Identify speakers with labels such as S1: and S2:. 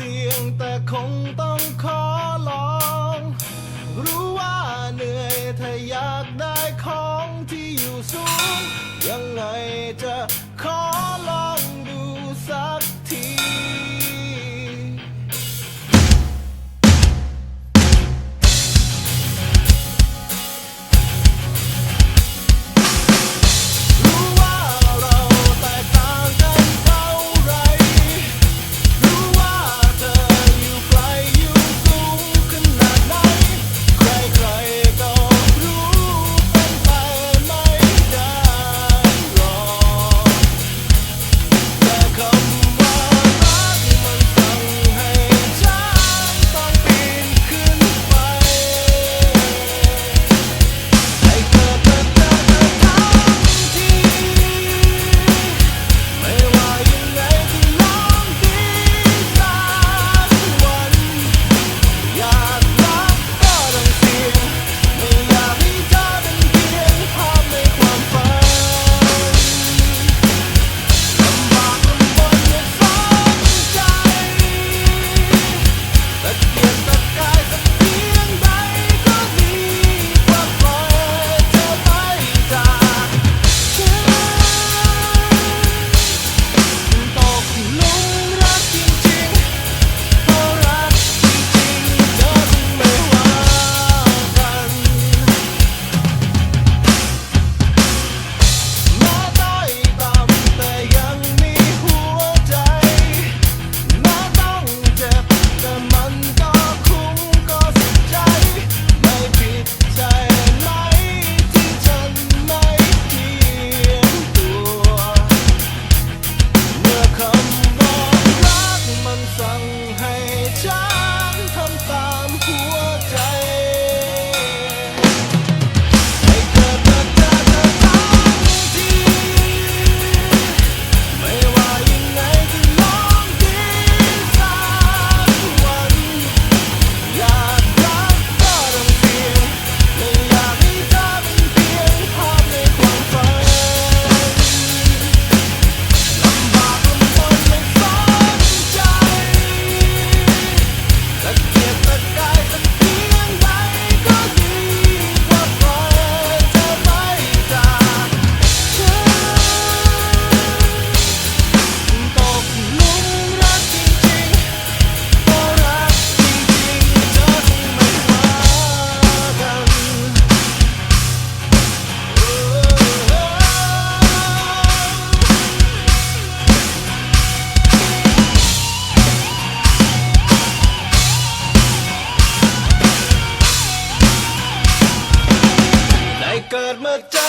S1: สี่ยงแต่คงต้องขอลอง รู้ว่าเหนื่อยถ้าอยากได้ของที่อยู่สูง ยังไงจะขอลอง much.